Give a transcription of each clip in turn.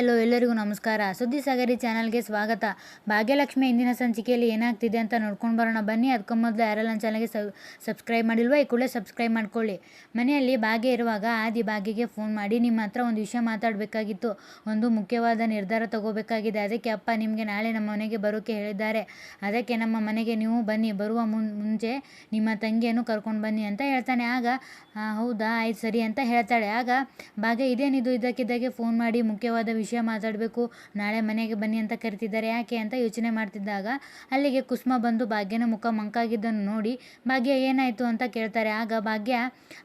ಎಲ್ಲೋ ಎಲ್ಲರಿಗೂ ನಮಸ್ಕಾರ. ಸುದ್ದಿ ಸಾಗರಿ ಚಾನಲ್ಗೆ ಸ್ವಾಗತ. ಭಾಗ್ಯಲಕ್ಷ್ಮಿ ಇಂದಿನ ಸಂಚಿಕೆಯಲ್ಲಿ ಏನಾಗ್ತಿದೆ ಅಂತ ನೋಡ್ಕೊಂಡು ಬರೋಣ ಬನ್ನಿ. ಅದಕ್ಕೂ ಮೊದಲು ಯಾರೆಲ್ಲ ಚಾನಲ್ಗೆ ಸಬ್ಸ್ಕ್ರೈಬ್ ಮಾಡಿಲ್ವಾ ಈ ಕೂಡಲೇ ಸಬ್ಸ್ಕ್ರೈಬ್ ಮಾಡ್ಕೊಳ್ಳಿ. ಮನೆಯಲ್ಲಿ ಭಾಗ್ಯ ಇರುವಾಗ ಆದಿ ಭಾಗ್ಯಗೆ ಫೋನ್ ಮಾಡಿ ನಿಮ್ಮ ಹತ್ರ ಒಂದು ವಿಷಯ ಮಾತಾಡಬೇಕಾಗಿತ್ತು. ಒಂದು ಮುಖ್ಯವಾದ ನಿರ್ಧಾರ ತಗೋಬೇಕಾಗಿದೆ. ಅದಕ್ಕೆ ಅಪ್ಪ ನಿಮಗೆ ನಾಳೆ ನಮ್ಮ ಮನೆಗೆ ಬರೋಕ್ಕೆ ಹೇಳಿದ್ದಾರೆ. ಅದಕ್ಕೆ ನಮ್ಮ ಮನೆಗೆ ನೀವು ಬನ್ನಿ. ಬರುವ ಮುಂಚೆ ನಿಮ್ಮ ತಂಗಿಯನ್ನು ಕರ್ಕೊಂಡು ಬನ್ನಿ ಅಂತ ಹೇಳ್ತಾನೆ. ಆಗ "ಆ, ಹೌದಾ? ಆಯ್ತು ಸರಿ ಅಂತ ಹೇಳ್ತಾಳೆ. ಆಗ ಭಾಗ್ಯ ಇದೇನಿದು? ಇದಕ್ಕಿದ್ದಾಗೆ ಫೋನ್ ಮಾಡಿ ಮುಖ್ಯವಾದ ವಿಷಯ ಮಾತಾಡಬೇಕು, ನಾಳೆ ಮನೆಗೆ ಬನ್ನಿ ಅಂತ ಕರಿತಿದ್ದಾರೆ, ಯಾಕೆ ಅಂತ ಯೋಚನೆ ಮಾಡ್ತಿದ್ದಾಗ ಅಲ್ಲಿಗೆ ಕುಸುಮ ಬಂದು ಭಾಗ್ಯನ ಮುಖ ಮಂಕಾಗಿದ್ದನ್ನು ನೋಡಿ ಭಾಗ್ಯ ಏನಾಯಿತು ಅಂತ ಕೇಳ್ತಾರೆ. ಆಗ ಭಾಗ್ಯ,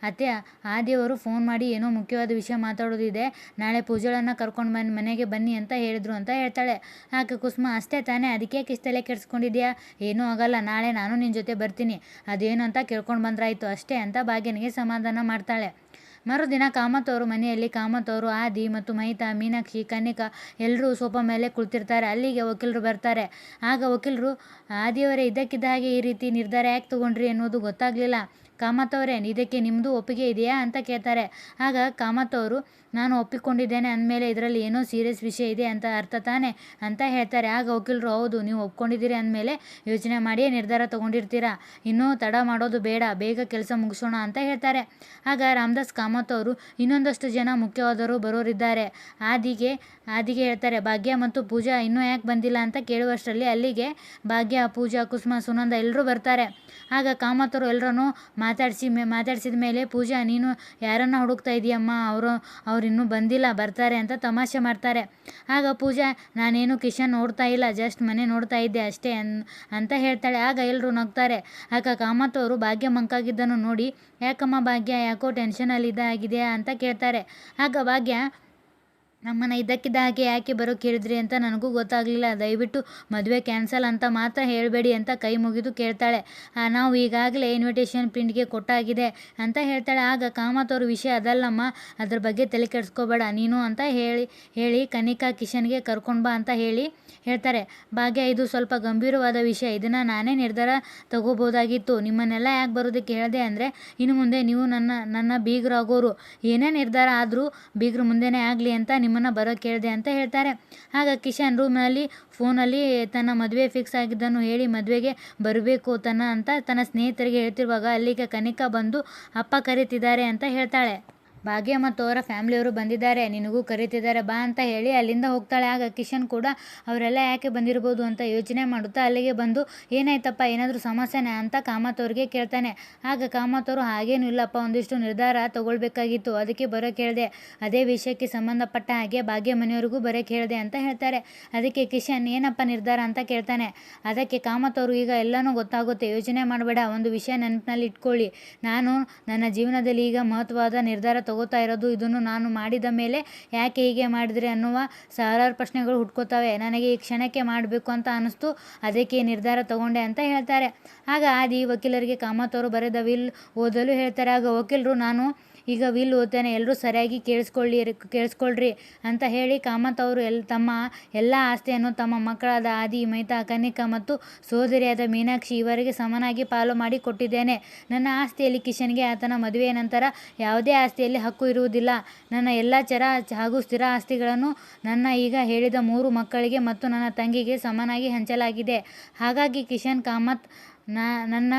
ಅತ್ತೆ ಆದಿಯವರು ಫೋನ್ ಮಾಡಿ ಏನೋ ಮುಖ್ಯವಾದ ವಿಷಯ ಮಾತಾಡೋದಿದೆ, ನಾಳೆ ಪೂಜೆಗಳನ್ನು ಕರ್ಕೊಂಡು ಬನ್ನಿ ಮನೆಗೆ ಬನ್ನಿ ಅಂತ ಹೇಳಿದ್ರು ಅಂತ ಹೇಳ್ತಾಳೆ. ಆಕೆ ಕುಸುಮ, ಅಷ್ಟೇ ತಾನೇ, ಅದಕ್ಕೆ ಕಿಸ್ತಲೆ ಕೆಡಿಸ್ಕೊಂಡಿದ್ಯಾ? ಏನೂ ಆಗಲ್ಲ, ನಾಳೆ ನಾನು ನಿನ್ನ ಜೊತೆ ಬರ್ತೀನಿ, ಅದೇನು ಅಂತ ಕೇಳ್ಕೊಂಡು ಬಂದ್ರಾಯಿತು, ಅಷ್ಟೇ ಅಂತ ಭಾಗ್ಯನಿಗೆ ಸಮಾಧಾನ ಮಾಡ್ತಾಳೆ. ಮರುದಿನ ಕಾಮತೋರು ಮನೆಯಲ್ಲಿ ಕಾಮತೋರು ಆದಿ ಮತ್ತು ಮಹಿತಾ ಮೀನಾಕ್ಷಿ, ಕನಿಕ ಎಲ್ಲರೂ ಸೋಫಾ ಮೇಲೆ ಕುಳಿತಿರ್ತಾರೆ. ಅಲ್ಲಿಗೆ ವಕೀಲರು ಬರ್ತಾರೆ. ಆಗ ವಕೀಲರು, ಆದಿಯವರೇ ಇದ್ದಕ್ಕಿದ್ದ ಹಾಗೆ ಈ ರೀತಿ ನಿರ್ಧಾರ ಯಾಕೆ ತಗೊಂಡ್ರಿ ಅನ್ನೋದು ಗೊತ್ತಾಗಲಿಲ್ಲ. ಕಾಮತವರೇ, ಇದಕ್ಕೆ ನಿಮ್ಮದು ಒಪ್ಪಿಗೆ ಇದೆಯಾ? ಅಂತ ಕೇಳ್ತಾರೆ. ಆಗ ಕಾಮತವರು ನಾನು ಒಪ್ಪಿಕೊಂಡಿದ್ದೇನೆ ಅಂದಮೇಲೆ ಇದರಲ್ಲಿ ಏನೋ ಸೀರಿಯಸ್ ವಿಷಯ ಇದೆ ಅಂತ ಅರ್ಥ ತಾನೆ? ಅಂತ ಹೇಳ್ತಾರೆ. ಆಗ ವಕೀಲರು, ಹೌದು, ನೀವು ಒಪ್ಕೊಂಡಿದ್ದೀರಿ ಅಂದಮೇಲೆ ಯೋಚನೆ ಮಾಡಿಯೇ ನಿರ್ಧಾರ ತಗೊಂಡಿರ್ತೀರಾ? ಇನ್ನೂ ತಡ ಮಾಡೋದು ಬೇಡ, ಬೇಗ ಕೆಲಸ ಮುಗಿಸೋಣ ಅಂತ ಹೇಳ್ತಾರೆ. ಆಗ ರಾಮದಾಸ್ ಕಾಮತ್ ಇನ್ನೊಂದಷ್ಟು ಜನ ಮುಖ್ಯವಾದವರು ಬರೋರಿದ್ದಾರೆ. ಆದಿಗೆ ಆದಿಗೆ ಹೇಳ್ತಾರೆ, ಭಾಗ್ಯ ಮತ್ತು ಪೂಜಾ ಇನ್ನೂ ಯಾಕೆ ಬಂದಿಲ್ಲ ಅಂತ ಕೇಳುವಷ್ಟರಲ್ಲಿ ಅಲ್ಲಿಗೆ ಭಾಗ್ಯ, ಪೂಜಾ, ಕುಸುಮ, ಸುನಂದ ಎಲ್ಲರೂ ಬರ್ತಾರೆ. ಆಗ ಕಾಮತರು ಎಲ್ಲರನ್ನೂ ಮಾತಾಡಿಸಿ ಮೇ, ಮಾತಾಡಿಸಿದ ಮೇಲೆ, ಪೂಜಾ, ನೀನು ಯಾರನ್ನು ಹುಡುಕ್ತಾ ಇದೀಯಮ್ಮ? ಅವರು, ಅವ್ರು ಇನ್ನೂ ಬಂದಿಲ್ಲ, ಬರ್ತಾರೆ ಅಂತ ತಮಾಷೆ ಮಾಡ್ತಾರೆ. ಆಗ ಪೂಜಾ, ನಾನೇನು ಕಿಶನ್ ನೋಡ್ತಾ ಇಲ್ಲ, ಜಸ್ಟ್ ಮನೆ ನೋಡ್ತಾ ಇದ್ದೆ ಅಷ್ಟೇ ಅಂತ ಹೇಳ್ತಾಳೆ. ಆಗ ಎಲ್ಲರೂ ನಗ್ತಾರೆ. ಆಗ ಕಾಮತವರು ಭಾಗ್ಯ ಮಂಕಾಗಿದ್ದನ್ನು ನೋಡಿ, ಯಾಕಮ್ಮ ಭಾಗ್ಯ, ಯಾಕೋ ಟೆನ್ಷನಲ್ಲಿ ಇದಾಗಿದೆಯಾ ಅಂತ ಕೇಳ್ತಾರೆ. ಆಗ ಭಾಗ್ಯ ನಮ್ಮನ್ನ ಇದ್ದಕ್ಕಿದ್ದ ಹಾಗೆ ಯಾಕೆ ಬರೋಕ್ಕೆ ಹೇಳಿದ್ರಿ ಅಂತ ನನಗೂ ಗೊತ್ತಾಗಲಿಲ್ಲ. ದಯವಿಟ್ಟು ಮದುವೆ ಕ್ಯಾನ್ಸಲ್ ಅಂತ ಮಾತ್ರ ಹೇಳಬೇಡಿ ಅಂತ ಕೈ ಮುಗಿದು ಕೇಳ್ತಾಳೆ. "ಆ, ನಾವು ಈಗಾಗಲೇ ಇನ್ವಿಟೇಷನ್ ಪ್ರಿಂಟ್ಗೆ ಕೊಟ್ಟಾಗಿದೆ ಅಂತ ಹೇಳ್ತಾಳೆ. ಆಗ ಕಾಮತ್ ಅವ್ರ ವಿಷಯ ಅದಲ್ಲಮ್ಮ. ಅದ್ರ ಬಗ್ಗೆ ತಲೆ ಕೆಡಿಸ್ಕೋಬೇಡ. ನೀನು ಅಂತ ಹೇಳಿ ಹೇಳಿ ಕನಿಕಾ ಕಿಶನ್ಗೆ ಕರ್ಕೊಂಡು ಬಾ ಅಂತ ಹೇಳಿ ಹೇಳ್ತಾರೆ. ಭಾಗ್ಯ ಇದು ಸ್ವಲ್ಪ ಗಂಭೀರವಾದ ವಿಷಯ. ಇದನ್ನು ನಾನೇ ನಿರ್ಧಾರ ತಗೋಬೋದಾಗಿತ್ತು ನಿಮ್ಮನ್ನೆಲ್ಲ ಯಾಕೆ ಬರೋದಕ್ಕೆ ಹೇಳಿದೆ ಅಂದರೆ ಇನ್ನು ಮುಂದೆ ನೀವು ನನ್ನ ನನ್ನ ಬೀಗರಾಗೋರು. ಏನೇ ನಿರ್ಧಾರ ಆದರೂ ಬೀಗರು ಮುಂದೆನೇ ಆಗಲಿ ಅಂತ ನಿಮ್ಮನ್ನು ಬರೋ ಕೇಳಿದೆ ಅಂತ ಹೇಳ್ತಾರೆ. ಆಗ ಕಿಶನ್ ರೂಮ್ನಲ್ಲಿ ಫೋನಲ್ಲಿ ತನ್ನ ಮದುವೆ ಫಿಕ್ಸ್ ಆಗಿದ್ದನ್ನು ಹೇಳಿ ಮದುವೆಗೆ ಬರಬೇಕು ತನ್ನ ಅಂತ ತನ್ನ ಸ್ನೇಹಿತರಿಗೆ ಹೇಳ್ತಿರುವಾಗ ಅಲ್ಲಿಗೆ ಕನಿಕಾ ಬಂದು, ಅಪ್ಪ ಕರೀತಿದ್ದಾರೆ ಅಂತ ಹೇಳ್ತಾಳೆ. ಭಾಗ್ಯ ಮತ್ತು ಅವರ ಫ್ಯಾಮಿಲಿಯವರು ಬಂದಿದ್ದಾರೆ, ನಿನಗೂ ಕರೀತಿದ್ದಾರೆ, ಬಾ ಅಂತ ಹೇಳಿ ಅಲ್ಲಿಂದ ಹೋಗ್ತಾಳೆ. ಆಗ ಕಿಶನ್ ಕೂಡ ಅವರೆಲ್ಲ ಯಾಕೆ ಬಂದಿರ್ಬೋದು ಅಂತ ಯೋಚನೆ ಮಾಡುತ್ತಾ ಅಲ್ಲಿಗೆ ಬಂದು, ಏನಾಯ್ತಪ್ಪ, ಏನಾದರೂ ಸಮಸ್ಯೆನೇ ಅಂತ ಕಾಮತ್ ಅವ್ರಿಗೆ ಕೇಳ್ತಾನೆ. ಆಗ ಕಾಮತ್ ಅವರು ಹಾಗೇನು ಇಲ್ಲಪ್ಪ, ಒಂದಿಷ್ಟು ನಿರ್ಧಾರ ತಗೊಳ್ಬೇಕಾಗಿತ್ತು, ಅದಕ್ಕೆ ಬರೋಕೆ ಹೇಳಿದೆ ಅದೇ ವಿಷಯಕ್ಕೆ ಸಂಬಂಧಪಟ್ಟ ಹಾಗೆ ಭಾಗ್ಯ ಮನೆಯವರಿಗೂ ಬರೋಕೆ ಕೇಳಿದೆ ಅಂತ ಹೇಳ್ತಾರೆ. ಅದಕ್ಕೆ ಕಿಶನ್, ಏನಪ್ಪ ನಿರ್ಧಾರ ಅಂತ ಕೇಳ್ತಾನೆ. ಅದಕ್ಕೆ ಕಾಮತ್ ಅವರು ಈಗ ಎಲ್ಲನೂ ಗೊತ್ತಾಗುತ್ತೆ, ಯೋಚನೆ ಮಾಡಬೇಡ, ಒಂದು ವಿಷಯ ನೆನಪಿನಲ್ಲಿ ಇಟ್ಕೊಳ್ಳಿ. ನಾನು ನನ್ನ ಜೀವನದಲ್ಲಿ ಈಗ ಮಹತ್ವವಾದ ನಿರ್ಧಾರ ತಗೋತಾ ಇರೋದು, ಇದನ್ನು ನಾನು ಮಾಡಿದ ಮೇಲೆ ಯಾಕೆ ಹೀಗೆ ಮಾಡಿದ್ರಿ ಅನ್ನುವ ಸಾವಿರಾರು ಪ್ರಶ್ನೆಗಳು ಹುಟ್ಕೋತವೆ. ನನಗೆ ಈ ಕ್ಷಣಕ್ಕೆ ಮಾಡಬೇಕು ಅಂತ ಅನ್ನಿಸ್ತು. ಅದಕ್ಕೆ ನಿರ್ಧಾರ ತಗೊಂಡೆ ಅಂತ ಹೇಳ್ತಾರೆ. ಆಗ ಆದಿ ವಕೀಲರಿಗೆ ಕಾಮತ್ ಅವರು ಬರೆದ ವಿಲ್ ಓದಲು ಹೇಳ್ತಾರೆ. ಆಗ ವಕೀಲರು, ನಾನು ಈಗ ವಿಲ್ ಓದ್ತಾನೆ ಎಲ್ಲರೂ ಸರಿಯಾಗಿ ಕೇಳಿಸ್ಕೊಳ್ಳಿ ಕೇಳಿಸ್ಕೊಳ್ರಿ ಅಂತ ಹೇಳಿ ಕಾಮತ್ ಅವರು ಎಲ್, ತಮ್ಮ ಎಲ್ಲ ಆಸ್ತಿಯನ್ನು ತಮ್ಮ ಮಕ್ಕಳಾದ ಆದಿ, ಮೈತಾ, ಕನಿಕಾ ಮತ್ತು ಸೋದರಿಯಾದ ಮೀನಾಕ್ಷಿ ಇವರಿಗೆ ಸಮನಾಗಿ ಪಾಲು ಮಾಡಿ ಕೊಟ್ಟಿದ್ದೇನೆ. ನನ್ನ ಆಸ್ತಿಯಲ್ಲಿ ಕಿಶನ್ಗೆ ಆತನ ಮದುವೆಯ ನಂತರ ಯಾವುದೇ ಆಸ್ತಿಯಲ್ಲಿ ಹಕ್ಕು ಇರುವುದಿಲ್ಲ. ನನ್ನ ಎಲ್ಲ ಚರ ಹಾಗೂ ಸ್ಥಿರ ಆಸ್ತಿಗಳನ್ನು ನನ್ನ ಈಗ ಹೇಳಿದ ಮೂರು ಮಕ್ಕಳಿಗೆ ಮತ್ತು ನನ್ನ ತಂಗಿಗೆ ಸಮನಾಗಿ ಹಂಚಲಾಗಿದೆ. ಹಾಗಾಗಿ ಕಿಶನ್, ಕಾಮತ್ ನನ್ನ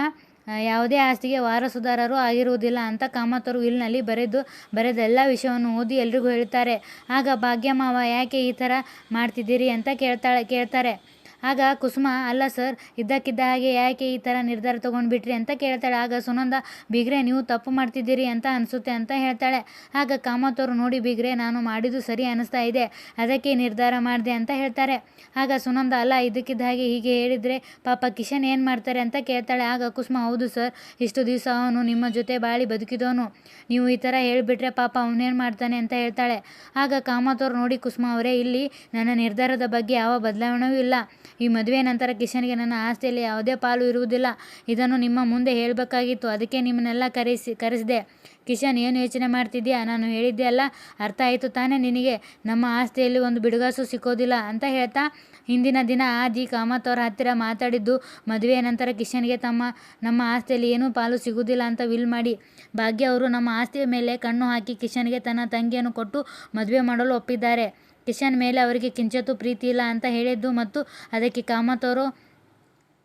ಯಾವುದೇ ಆಸ್ತಿಗೆ ವಾರಸುದಾರರು ಆಗಿರುವುದಿಲ್ಲ ಅಂತ ಕಾಮತರು ಇಲ್ನಲ್ಲಿ ಬರೆದು, ಬರೆದ ಎಲ್ಲ ವಿಷಯವನ್ನು ಓದಿ ಎಲ್ರಿಗೂ ಹೇಳ್ತಾರೆ. ಆಗ ಭಾಗ್ಯಮಾವ ಯಾಕೆ ಈ ಥರ ಮಾಡ್ತಿದ್ದೀರಿ ಅಂತ ಕೇಳ್ತಾಳೆ, ಕೇಳ್ತಾರೆ. ಆಗ ಕುಸುಮ, ಅಲ್ಲ ಸರ್, ಇದ್ದಕ್ಕಿದ್ದ ಹಾಗೆ ಯಾಕೆ ಈ ಥರ ನಿರ್ಧಾರ ತೊಗೊಂಡ್ಬಿಟ್ರಿ? ಅಂತ ಕೇಳ್ತಾಳೆ. ಆಗ ಸುನಂದ, ಬಿಗ್ರೆ, ನೀವು ತಪ್ಪು ಮಾಡ್ತಿದ್ದೀರಿ ಅಂತ ಅನಿಸುತ್ತೆ ಅಂತ ಹೇಳ್ತಾಳೆ. ಆಗ ಕಾಮತ್ ಅವರು ನೋಡಿ ಬಿಗ್ರೆ, ನಾನು ಮಾಡಿದ್ದು ಸರಿ ಅನಿಸ್ತಾ ಇದೆ. ಅದಕ್ಕೆ ನಿರ್ಧಾರ ಮಾಡಿದೆ ಅಂತ ಹೇಳ್ತಾರೆ. ಆಗ ಸುನಂದ, ಅಲ್ಲ, ಇದ್ದಕ್ಕಿದ್ದ ಹಾಗೆ ಹೀಗೆ ಹೇಳಿದರೆ ಪಾಪ ಕಿಶನ್ ಏನು ಮಾಡ್ತಾರೆ? ಅಂತ ಕೇಳ್ತಾಳೆ. ಆಗ ಕುಸುಮ, ಹೌದು ಸರ್, ಇಷ್ಟು ದಿವಸ ಅವನು ನಿಮ್ಮ ಜೊತೆ ಬಾಳಿ ಬದುಕಿದವನು. ನೀವು ಈ ಥರ ಹೇಳಿಬಿಟ್ರೆ ಪಾಪ ಅವನೇನು ಮಾಡ್ತಾನೆ? ಅಂತ ಹೇಳ್ತಾಳೆ. ಆಗ ಕಾಮತ್ ಅವ್ರು ನೋಡಿ ಕುಸುಮ ಅವರೇ, ಇಲ್ಲಿ ನನ್ನ ನಿರ್ಧಾರದ ಬಗ್ಗೆ ಯಾವ ಬದಲಾವಣೆಯೂ ಇಲ್ಲ. ಈ ಮದುವೆ ನಂತರ ಕಿಶನ್ಗೆ ನನ್ನ ಆಸ್ತಿಯಲ್ಲಿ ಯಾವುದೇ ಪಾಲು ಇರುವುದಿಲ್ಲ. ಇದನ್ನು ನಿಮ್ಮ ಮುಂದೆ ಹೇಳಬೇಕಾಗಿತ್ತು. ಅದಕ್ಕೆ ನಿಮ್ಮನ್ನೆಲ್ಲ ಕರೆಸಿ, ಕರೆಸಿದೆ. ಕಿಶನ್, ಏನು ಯೋಚನೆ ಮಾಡ್ತಿದ್ಯಾ? ನಾನು ಹೇಳಿದ್ದೆ ಅಲ್ಲ. ಅರ್ಥ ಆಯಿತು ತಾನೇ ನಿನಗೆ? ನಮ್ಮ ಆಸ್ತಿಯಲ್ಲಿ ಒಂದು ಬಿಡುಗಾಸು ಸಿಕ್ಕೋದಿಲ್ಲ ಅಂತ ಹೇಳ್ತಾ ಹಿಂದಿನ ದಿನ ಆದಿ ಕಾಮತ್ ಅವರ ಹತ್ತಿರ ಮಾತಾಡಿದ್ದು. ಮದುವೆಯ ನಂತರ ಕಿಶನ್ಗೆ ತಮ್ಮ, ನಮ್ಮ ಆಸ್ತಿಯಲ್ಲಿ ಏನೂ ಪಾಲು ಸಿಗುವುದಿಲ್ಲ ಅಂತ ವಿಲ್ ಮಾಡಿ. ಭಾಗ್ಯ ಅವರು ನಮ್ಮ ಆಸ್ತಿಯ ಮೇಲೆ ಕಣ್ಣು ಹಾಕಿ ಕಿಶನ್ಗೆ ತನ್ನ ತಂಗಿಯನ್ನು ಕೊಟ್ಟು ಮದುವೆ ಮಾಡಲು ಒಪ್ಪಿದ್ದಾರೆ. ಕಿಶನ್ ಮೇಲೆ ಅವರಿಗೆ ಕಿಂಚತ್ತು ಪ್ರೀತಿ ಇಲ್ಲ ಅಂತ ಹೇಳಿದ್ದು ಮತ್ತು ಅದಕ್ಕೆ ಕಾಮತ್ ಅವರು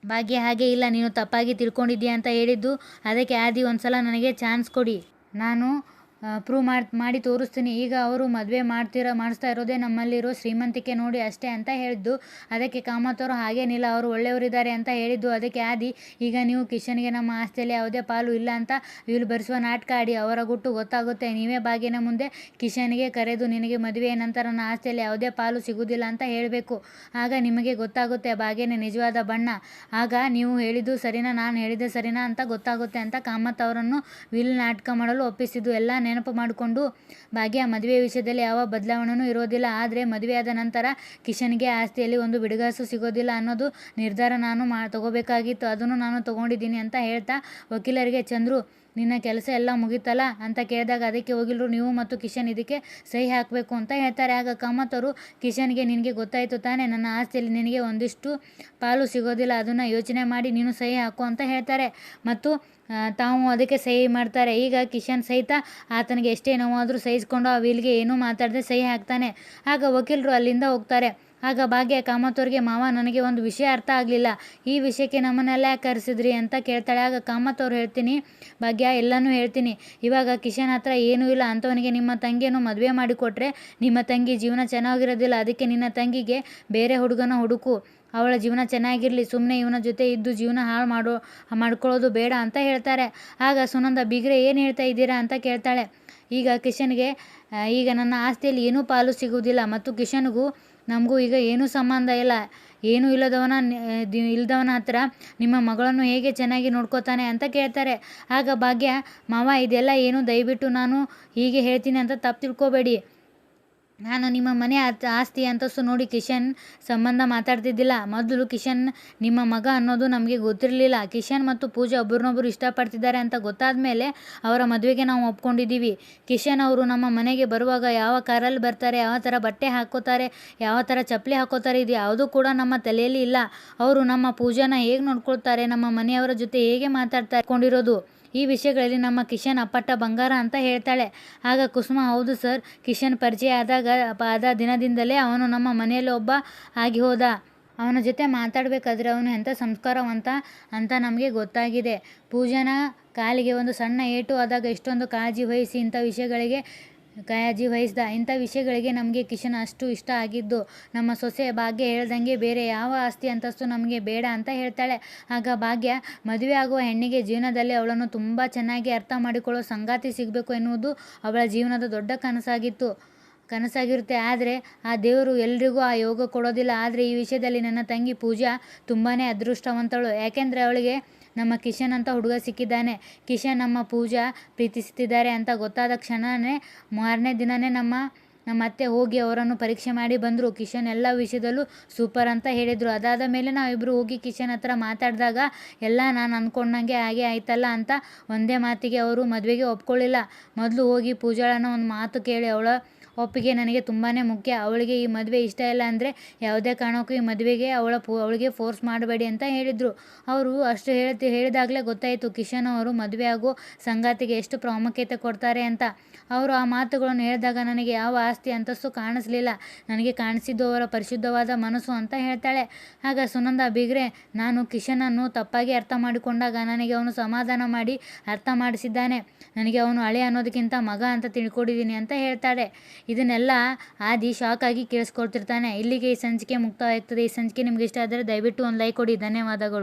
ಭಾಗ್ಯ ಹಾಗೆ ಇಲ್ಲ, ನೀನು ತಪ್ಪಾಗಿ ತಿಳ್ಕೊಂಡಿದ್ದೀಯ ಅಂತ ಹೇಳಿದ್ದು. ಅದಕ್ಕೆ ಆದಿ ಒಂದ್ಸಲ ನನಗೆ ಚಾನ್ಸ್ ಕೊಡಿ. ನಾನು ಪ್ರೂವ್ ಮಾಡಿ ಮಾಡಿ ತೋರಿಸ್ತೀನಿ. ಈಗ ಅವರು ಮದುವೆ ಮಾಡ್ತಿರೋ, ಮಾಡಿಸ್ತಾ ಇರೋದೇ ನಮ್ಮಲ್ಲಿರೋ ಶ್ರೀಮಂತಿಕೆ ನೋಡಿ ಅಷ್ಟೇ ಅಂತ ಹೇಳಿದ್ದು. ಅದಕ್ಕೆ ಕಾಮತ್ ಹಾಗೇನಿಲ್ಲ ಅವರು ಒಳ್ಳೆಯವರಿದ್ದಾರೆ ಅಂತ ಹೇಳಿದ್ದು. ಅದಕ್ಕೆ ಆದಿ, ಈಗ ನೀವು ಕಿಶನ್ಗೆ ನಮ್ಮ ಆಸ್ತಿಯಲ್ಲಿ ಯಾವುದೇ ಪಾಲು ಇಲ್ಲ ಅಂತ ಇವ್ರು ಬರೆಸುವ ನಾಟಕ ಆಡಿ, ಅವರ ಗುಟ್ಟು ಗೊತ್ತಾಗುತ್ತೆ. ನೀವೇ ಬಾಗಿನ ಮುಂದೆ ಕಿಶನ್ಗೆ ಕರೆದು, ನಿನಗೆ ಮದುವೆ ನಂತರ ನನ್ನ ಆಸ್ತಿಯಲ್ಲಿ ಯಾವುದೇ ಪಾಲು ಸಿಗುವುದಿಲ್ಲ ಅಂತ ಹೇಳಬೇಕು. ಆಗ ನಿಮಗೆ ಗೊತ್ತಾಗುತ್ತೆ, ಬಾಗಿನ ನಿಜವಾದ ಬಣ್ಣ. ಆಗ ನೀವು ಹೇಳಿದ್ದು ಸರಿನಾ, ನಾನು ಹೇಳಿದ್ದು ಸರಿನಾ ಅಂತ ಗೊತ್ತಾಗುತ್ತೆ ಅಂತ ಕಾಮತ್ ಅವರನ್ನು ವಿಲ್ ನಾಟಕ ಮಾಡಲು ಒಪ್ಪಿಸಿದ್ದು. ಎಲ್ಲ ನೆನಪು ಮಾಡಿಕೊಂಡು, ಭಾಗ್ಯ ಮದುವೆ ವಿಷಯದಲ್ಲಿ ಯಾವ ಬದಲಾವಣೆಯೂ ಇರೋದಿಲ್ಲ. ಆದರೆ ಮದುವೆಯಾದ ನಂತರ ಕಿಶನ್ಗೆ ಆಸ್ತಿಯಲ್ಲಿ ಒಂದು ಬಿಡುಗಾಸು ಸಿಗೋದಿಲ್ಲ ಅನ್ನೋದು ನಿರ್ಧಾರ ನಾನು ಮಾ, ತಗೋಬೇಕಾಗಿತ್ತು. ಅದನ್ನು ನಾನು ತಗೊಂಡಿದ್ದೀನಿ ಅಂತ ಹೇಳ್ತಾ ವಕೀಲರಿಗೆ, ಚಂದ್ರು ನಿನ್ನ ಕೆಲಸ ಎಲ್ಲ ಮುಗೀತಲ್ಲ? ಅಂತ ಕೇಳಿದಾಗ ಅದಕ್ಕೆ ಹೋಗಿಲ್ರು, ನೀವು ಮತ್ತು ಕಿಶನ್ ಇದಕ್ಕೆ ಸಹಿ ಹಾಕಬೇಕು ಅಂತ ಹೇಳ್ತಾರೆ. ಆಗ ಕಾಮತ್ ಕಿಶನ್ಗೆ ನಿನಗೆ ಗೊತ್ತಾಯಿತು ತಾನೇ, ನನ್ನ ಆಸ್ತಿಯಲ್ಲಿ ನಿನಗೆ ಒಂದಿಷ್ಟು ಪಾಲು ಸಿಗೋದಿಲ್ಲ, ಅದನ್ನು ಯೋಚನೆ ಮಾಡಿ ನೀನು ಸಹಿ ಹಾಕು ಅಂತ ಹೇಳ್ತಾರೆ. ಮತ್ತು ತಾವು ಅದಕ್ಕೆ ಸಹಿ ಮಾಡ್ತಾರೆ. ಈಗ ಕಿಶನ್ ಸಹಿತ ಆತನಿಗೆ ಎಷ್ಟೇ ನೋವಾದರೂ ಸಹಿಸ್ಕೊಂಡು ಆ ವೀಲ್ಗೆ ಏನೂ ಮಾತಾಡದೆ ಸಹಿ ಹಾಕ್ತಾನೆ. ಆಗ ವಕೀಲರು ಅಲ್ಲಿಂದ ಹೋಗ್ತಾರೆ. ಆಗ ಭಾಗ್ಯ ಕಾಮತ್ ಅವ್ರಿಗೆ ಮಾವ, ನನಗೆ ಒಂದು ವಿಷಯ ಅರ್ಥ ಆಗಲಿಲ್ಲ. ಈ ವಿಷಯಕ್ಕೆ ನಮ್ಮನ್ನೆಲ್ಲ ಕರೆಸಿದ್ರಿ ಅಂತ ಕೇಳ್ತಾಳೆ. ಆಗ ಕಾಮತ್ ಅವ್ರು ಹೇಳ್ತೀನಿ, ಭಾಗ್ಯ, ಎಲ್ಲನೂ ಹೇಳ್ತೀನಿ. ಇವಾಗ ಕಿಶನ್ ಹತ್ರ ಏನೂ ಇಲ್ಲ. ಅಂಥವನಿಗೆ ನಿಮ್ಮ ತಂಗಿಯನ್ನು ಮದುವೆ ಮಾಡಿಕೊಟ್ರೆ ನಿಮ್ಮ ತಂಗಿ ಜೀವನ ಚೆನ್ನಾಗಿರೋದಿಲ್ಲ. ಅದಕ್ಕೆ ನಿನ್ನ ತಂಗಿಗೆ ಬೇರೆ ಹುಡುಗನ ಹುಡುಕು. ಅವಳ ಜೀವನ ಚೆನ್ನಾಗಿರಲಿ. ಸುಮ್ಮನೆ ಇವನ ಜೊತೆ ಇದ್ದು ಜೀವನ ಹಾಳು ಮಾಡೋ, ಮಾಡ್ಕೊಳ್ಳೋದು ಬೇಡ ಅಂತ ಹೇಳ್ತಾರೆ. ಆಗ ಸುನಂದ, ಬಿಗ್ರೆ, ಏನು ಹೇಳ್ತಾ ಇದ್ದೀರಾ ಅಂತ ಕೇಳ್ತಾಳೆ. ಈಗ ಕಿಶನ್ಗೆ ಈಗ ನನ್ನ ಆಸ್ತಿಯಲ್ಲಿ ಏನೂ ಪಾಲು ಸಿಗುವುದಿಲ್ಲ. ಮತ್ತು ಕಿಶನ್ಗೂ ನಮಗೂ ಈಗ ಏನೂ ಸಂಬಂಧ ಇಲ್ಲ. ಏನೂ ಇಲ್ಲದವನ ಇಲ್ಲದವನ ಹತ್ರ ನಿಮ್ಮ ಮಗಳನ್ನು ಹೇಗೆ ಚೆನ್ನಾಗಿ ನೋಡ್ಕೋತಾನೆ ಅಂತ ಕೇಳ್ತಾರೆ. ಆಗ ಭಾಗ್ಯ, ಮಾವ ಇದೆಲ್ಲ ಏನು ದಯವಿಟ್ಟು ನಾನು ಹೀಗೆ ಹೇಳ್ತೀನಿ ಅಂತ ತಪ್ಪು ತಿಳ್ಕೊಬೇಡಿ. ನಾನು ನಿಮ್ಮ ಮನೆ ಆಸ್ತಿ ಅಂತಸ್ತು ನೋಡಿ ಕಿಶನ್ ಸಂಬಂಧ ಮಾತಾಡ್ತಿದ್ದಿಲ್ಲ. ಮೊದಲು ಕಿಶನ್ ನಿಮ್ಮ ಮಗ ಅನ್ನೋದು ನಮಗೆ ಗೊತ್ತಿರಲಿಲ್ಲ. ಕಿಶನ್ ಮತ್ತು ಪೂಜಾ ಒಬ್ಬರನ್ನೊಬ್ಬರು ಇಷ್ಟಪಡ್ತಿದ್ದಾರೆ ಅಂತ ಗೊತ್ತಾದ ಮೇಲೆ ಅವರ ಮದುವೆಗೆ ನಾವು ಒಪ್ಕೊಂಡಿದ್ದೀವಿ. ಕಿಶನ್ ಅವರು ನಮ್ಮ ಮನೆಗೆ ಬರುವಾಗ ಯಾವ ಕಾರಲ್ಲಿ ಬರ್ತಾರೆ, ಯಾವ ಥರ ಬಟ್ಟೆ ಹಾಕೋತಾರೆ ಯಾವ ಥರ ಚಪ್ಪಲಿ ಹಾಕೋತಾರೆ ಇದು ಯಾವುದೂ ಕೂಡ ನಮ್ಮ ತಲೆಯಲ್ಲಿ ಇಲ್ಲ. ಅವರು ನಮ್ಮ ಪೂಜಾನ ಹೇಗೆ ನೋಡ್ಕೊಳ್ತಾರೆ, ನಮ್ಮ ಮನೆಯವರ ಜೊತೆ ಹೇಗೆ ಮಾತಾಡ್ತಾ ಕೊಂಡಿರೋದು. ಈ ವಿಷಯಗಳಲ್ಲಿ ನಮ್ಮ ಕಿಶನ್ ಅಪ್ಪಟ್ಟ ಬಂಗಾರ ಅಂತ ಹೇಳ್ತಾಳೆ. ಆಗ ಕುಸುಮ, ಹೌದು ಸರ್, ಕಿಶನ್ ಪರಿಚಯ ಆದಾಗ, ಆದ ದಿನದಿಂದಲೇ ಅವನು ನಮ್ಮ ಮನೆಯಲ್ಲಿ ಒಬ್ಬ ಆಗಿ ಹೋದ. ಅವನ ಜೊತೆ ಮಾತಾಡಬೇಕಾದ್ರೆ ಅವನು ಎಂಥ ಸಂಸ್ಕಾರವಂತ ಅಂತ ನಮಗೆ ಗೊತ್ತಾಗಿದೆ. ಪೂಜನ ಕಾಲಿಗೆ ಒಂದು ಸಣ್ಣ ಏಟು ಆದಾಗ ಇಷ್ಟೊಂದು ಕಾಳಜಿ ವಹಿಸಿ ಇಂಥ ವಿಷಯಗಳಿಗೆ ಕಾಳಜಿ ವಹಿಸ್ದ ಇಂಥ ವಿಷಯಗಳಿಗೆ ನಮಗೆ ಕಿಶನ್ ಅಷ್ಟು ಇಷ್ಟ ಆಗಿದ್ದು ನಮ್ಮ ಸೊಸೆ ಭಾಗ್ಯ ಹೇಳ್ದಂಗೆ ಬೇರೆ ಯಾವ ಆಸ್ತಿ ಅಂತಸ್ತು ನಮಗೆ ಬೇಡ ಅಂತ ಹೇಳ್ತಾಳೆ. ಆಗ ಭಾಗ್ಯ, ಮದುವೆ ಆಗುವ ಹೆಣ್ಣಿಗೆ ಜೀವನದಲ್ಲಿ ಅವಳನ್ನು ತುಂಬ ಚೆನ್ನಾಗಿ ಅರ್ಥ ಮಾಡಿಕೊಳ್ಳೋ ಸಂಗಾತಿ ಸಿಗಬೇಕು ಎನ್ನುವುದು ಅವಳ ಜೀವನದ ದೊಡ್ಡ ಕನಸಾಗಿತ್ತು. ಕನಸಾಗಿರುತ್ತೆ. ಆದರೆ ಆ ದೇವರು ಎಲ್ರಿಗೂ ಆ ಯೋಗ ಕೊಡೋದಿಲ್ಲ. ಆದರೆ ಈ ವಿಷಯದಲ್ಲಿ ನನ್ನ ತಂಗಿ ಪೂಜಾ ತುಂಬಾ ಅದೃಷ್ಟವಂತಳು. ಯಾಕೆಂದರೆ ಅವಳಿಗೆ ನಮ್ಮ ಕಿಶನ್ ಅಂತ ಹುಡುಗ ಸಿಕ್ಕಿದ್ದಾನೆ. ಕಿಶನ್ ನಮ್ಮ ಪೂಜಾ ಪ್ರೀತಿಸುತ್ತಿದ್ದಾರೆ ಅಂತ ಗೊತ್ತಾದ ಕ್ಷಣವೇ ಮಾರನೇ ದಿನವೇ ನಮ್ಮ ನಮ್ಮ ಅತ್ತೆ ಹೋಗಿ ಅವರನ್ನು ಪರೀಕ್ಷೆ ಮಾಡಿ ಬಂದರು. ಕಿಶನ್ ಎಲ್ಲ ವಿಷಯದಲ್ಲೂ ಸೂಪರ್ ಅಂತ ಹೇಳಿದರು. ಅದಾದ ಮೇಲೆ ನಾವಿಬ್ಬರು ಹೋಗಿ ಕಿಶನ್ ಹತ್ರ ಮಾತಾಡಿದಾಗ, ಎಲ್ಲ ನಾನು ಅಂದ್ಕೊಂಡಂಗೆ ಹಾಗೆ ಆಯ್ತಲ್ಲ ಅಂತ ಒಂದೇ ಮಾತಿಗೆ ಅವರು ಮದುವೆಗೆ ಒಪ್ಕೊಳ್ಳಿಲ್ಲ ಮೊದಲು ಹೋಗಿ ಪೂಜಾಳನ ಒಂದು ಮಾತು ಕೇಳಿ, ಅವಳ ಒಪ್ಪಿಗೆ ನನಗೆ ತುಂಬಾ ಮುಖ್ಯ. ಅವಳಿಗೆ ಈ ಮದುವೆ ಇಷ್ಟ ಇಲ್ಲ ಅಂದರೆ ಯಾವುದೇ ಕಾರಣಕ್ಕೂ ಈ ಮದುವೆಗೆ ಅವಳ ಅವಳಿಗೆ ಫೋರ್ಸ್ ಮಾಡಬೇಡಿ ಅಂತ ಹೇಳಿದರು. ಅವರು ಅಷ್ಟು ಹೇಳ್ತಿ, ಹೇಳಿದಾಗಲೇ ಗೊತ್ತಾಯಿತು ಕಿಶನ್ ಅವರು ಮದುವೆ ಆಗೋ ಸಂಗಾತಿಗೆ ಎಷ್ಟು ಪ್ರಾಮುಖ್ಯತೆ ಕೊಡ್ತಾರೆ ಅಂತ. ಅವರು ಆ ಮಾತುಗಳನ್ನು ಹೇಳಿದಾಗ ನನಗೆ ಯಾವ ಆಸ್ತಿ ಅಂತಸ್ತು ಕಾಣಿಸ್ಲಿಲ್ಲ. ನನಗೆ ಕಾಣಿಸಿದ್ದು ಅವರ ಪರಿಶುದ್ಧವಾದ ಮನಸ್ಸು ಅಂತ ಹೇಳ್ತಾಳೆ. ಆಗ ಸುನಂದ ಬಿಗ್ರೆ, ನಾನು ಕಿಶನನ್ನು ತಪ್ಪಾಗಿ ಅರ್ಥ ಮಾಡಿಕೊಂಡಾಗ ನನಗೆ ಅವನು ಸಮಾಧಾನ ಮಾಡಿ ಅರ್ಥ ಮಾಡಿಸಿದ್ದಾನೆ. ನನಗೆ ಅವನು ಹಳೆ ಅನ್ನೋದಕ್ಕಿಂತ ಮಗ ಅಂತ ತಿಳ್ಕೊಂಡಿದ್ದೀನಿ ಅಂತ ಹೇಳ್ತಾಳೆ. ಇದನ್ನೆಲ್ಲ ಆದಿ ಶಾಕ್ ಆಗಿ ಕೇಳಿಸ್ಕೊಳ್ತಿರ್ತಾನೆ. ಇಲ್ಲಿಗೆ ಈ ಸಂಚಿಕೆ ಮುಕ್ತಾಯ ಆಗ್ತದೆ ಈ ಸಂಚಿಕೆ ನಿಮ್ಗೆ ಇಷ್ಟ ಆದರೆ ದಯವಿಟ್ಟು ಒಂದು ಲೈಕ್ ಕೊಡಿ. ಧನ್ಯವಾದಗಳು.